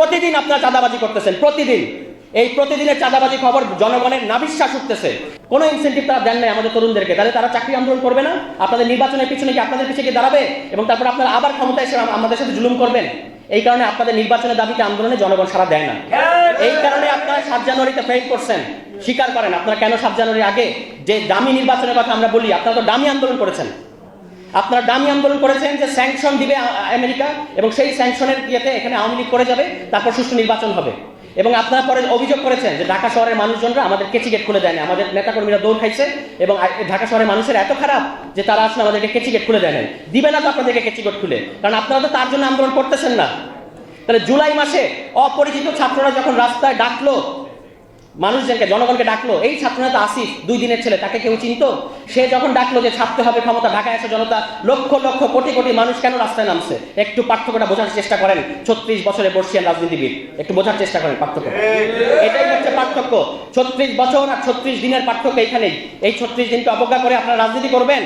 প্রতিদিন আপনারা চাঁদাবাজি করতেছেন, প্রতিদিন। এই প্রতিদিনের চাঁদাবাজি খবর জনগণের নাবিশ্বাস উঠতেছে। কোনো ইনসেন্টিভ তারা দেন নাই আমাদের তরুণদেরকে। তাহলে তারা চাকরি আন্দোলন করবে না? আপনাদের নির্বাচনের পিছনে কি আপনাদের পিছিয়ে গিয়ে দাঁড়াবে? এবং তারপর আপনারা আবার ক্ষমতায় এসে আমাদের সাথে জুলুম করবেন? এই কারণে আপনাদের নির্বাচনের দাবিতে আন্দোলনে জনগণ সারা দেয় না। এই কারণে আপনারা সাত জানুয়ারিতে ফেল করছেন। স্বীকার করেন, আপনারা কেন সাত জানুয়ারির আগে যে দামি নির্বাচনের কথা আমরা বলি, আপনারা তো দামি আন্দোলন করেছেন। আপনারা দামি আন্দোলন করেছেন যে স্যাংশন দিবে আমেরিকা এবং সেই স্যাংশনের ইয়েতে এখানে আওয়ামী লীগ করে যাবে, তারপর সুষ্ঠু নির্বাচন হবে। এবং আপনারা পরে অভিযোগ করেছেন যে ঢাকা শহরের মানুষজনরা আমাদের কেচি গেট খুলে দেয়নি, আমাদের নেতাকর্মীরা দৌড় খাইছে এবং ঢাকা শহরের মানুষের এত খারাপ যে তারা আসলে আমাদেরকে কেচি গেট খুলে দেয় নাই। দিবে না তো আপনাদেরকে কেচি গেট খুলে। কারণ আপনারা তো তার জন্য আন্দোলন করতেছেন না। তাহলে জুলাই মাসে অপরিচিত ছাত্ররা যখন রাস্তায় ডাকলো মানুষজনকে, জনগণকে ডাকলো, এই ছাত্রনেতা আসিফ, দুই দিনের ছেলে, তাকে কেউ চিনতো? সে যখন ডাকলো যে ছাপতে হবে ক্ষমতা, ঢাকায় আসে জনতা লক্ষ লক্ষ কোটি কোটি মানুষ কেন রাস্তায় নামছে? একটু পার্থক্যটা বোঝার চেষ্টা করেন, ছত্রিশ বছরে বর্ষিয়ান রাজনীতিবিদ, একটু বোঝার চেষ্টা করেন পার্থক্য। এটাই হচ্ছে পার্থক্য। ছত্রিশ বছর আর ছত্রিশ দিনের পার্থক্য এখানেই। এই ছত্রিশ দিনকে অবজ্ঞা করে আপনারা রাজনীতি করবেন?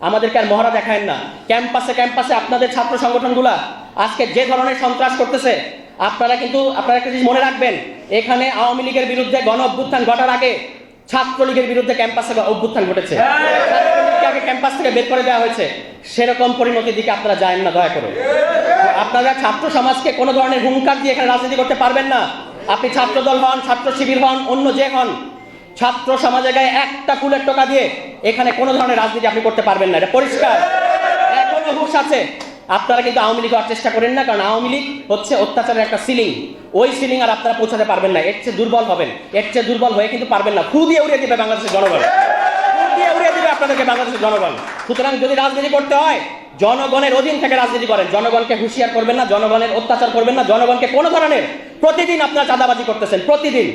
আমাদেরকে আর মহড়া দেখায় না। ক্যাম্পাসে ক্যাম্পাসে আপনাদের ছাত্র সংগঠনগুলা আজকে যে ধরনের সন্ত্রাস করতেছে আপনারা কিন্তু আপনারা একটা জিনিস মনে রাখবেন এখানে আওয়ামী লীগের বিরুদ্ধে গণ অভ্যুত্থান ঘটার আগে ছাত্রলীগের বিরুদ্ধে ক্যাম্পাসে অভ্যুত্থান ঘটেছে। আগে ক্যাম্পাস থেকে বের করে দেওয়া হয়েছে। সেরকম পরিণতির দিকে আপনারা যায় না দয়া করে। আপনারা ছাত্র সমাজকে কোনো ধরনের হুঙ্কার দিয়ে এখানে রাজনীতি করতে পারবেন না। আপনি ছাত্রদল হন ছাত্র শিবির হন অন্য যে হন ছাত্র সমাজে গায়ে একটা ফুলের টোকা দিয়ে এখানে কোনো ধরনের রাজনীতি আপনি করতে পারবেন না। এটা পরিষ্কার। এখনও হুশ আছে। আপনারা কিন্তু আওয়ামী লীগ হওয়ার চেষ্টা করেন না, কারণ আওয়ামী লীগ হচ্ছে অত্যাচারের একটা সিলিং ওই সিলিং আর আপনারা পৌঁছাতে পারবেন না, এর চেয়ে দুর্বল হবেন, এর চেয়ে দুর্বল হয়ে কিন্তু পারবেন না। ফু দিয়ে উড়িয়ে দিবে বাংলাদেশের জনগণ। আপনাদেরকে বাংলাদেশের জনগণ। সুতরাং যদি রাজনীতি করতে হয়, জনগণের অধীন থেকে রাজনীতি করেন। জনগণকে হুঁশিয়ার করবেন না, জনগণের অত্যাচার করবেন না। জনগণকে কোনো ধরনের প্রতিদিন আপনারা চাঁদাবাজি করতেছেন, প্রতিদিন।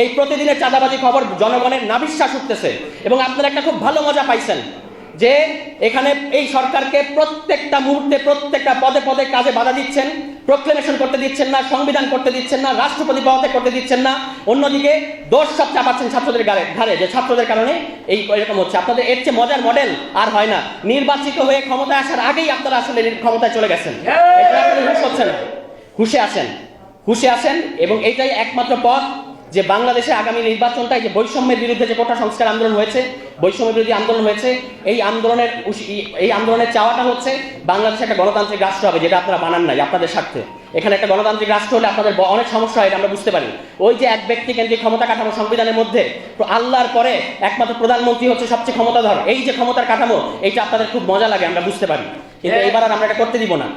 এই প্রতিদিনের চাঁদাবাজি খবর জনগণের নাবিশ্বাস উঠতেছে। এবং আপনারা একটা খুব ভালো মজা পাইছেন। যে এখানে এই সরকারকে প্রত্যেকটা মুহূর্তে প্রত্যেকটা পদে পদে কাজে বাধা দিচ্ছেন প্রোক্লেমেশন করতে দিচ্ছেন না সংবিধান করতে দিচ্ছেন না রাষ্ট্রপতি পদে করতে দিচ্ছেন না। অন্যদিকে দোষ সব চাপাচ্ছেন ছাত্রদের গাড়ে ঘাড়ে যে ছাত্রদের কারণে এই এরকম হচ্ছে। আপনাদের এর চেয়ে মজার মডেল আর হয় না। নির্বাচিত হয়ে ক্ষমতায় আসার আগেই আপনারা আসলে ক্ষমতায় চলে গেছেন। হুশ হচ্ছে না। হুশে আসেন হুশে আসেন এবং এটাই একমাত্র পথ। যে বাংলাদেশে আগামী নির্বাচনটাই যে বৈষম্যের বিরুদ্ধে যে কোটা সংস্কার আন্দোলন হয়েছে বৈষম্য বিরোধী আন্দোলন হয়েছে এই আন্দোলনের এই আন্দোলনের চাওয়াটা হচ্ছে বাংলাদেশে একটা গণতান্ত্রিক রাষ্ট্র হবে যেটা আপনারা বানান নাই আপনাদের স্বার্থে। এখানে একটা গণতান্ত্রিক রাষ্ট্র হলে আপনাদের অনেক সমস্যা হয় এটা আমরা বুঝতে পারি। ওই যে এক ব্যক্তি কেন্দ্রিক ক্ষমতা কাঠামো সংবিধানের মধ্যে তো আল্লাহর পরে একমাত্র প্রধানমন্ত্রী হচ্ছে সবচেয়ে ক্ষমতাধর। এই যে ক্ষমতার কাঠামো এইটা আপনাদের খুব মজা লাগে আমরা বুঝতে পারি। কিন্তু এবার আর আমরা এটা করতে দিব না।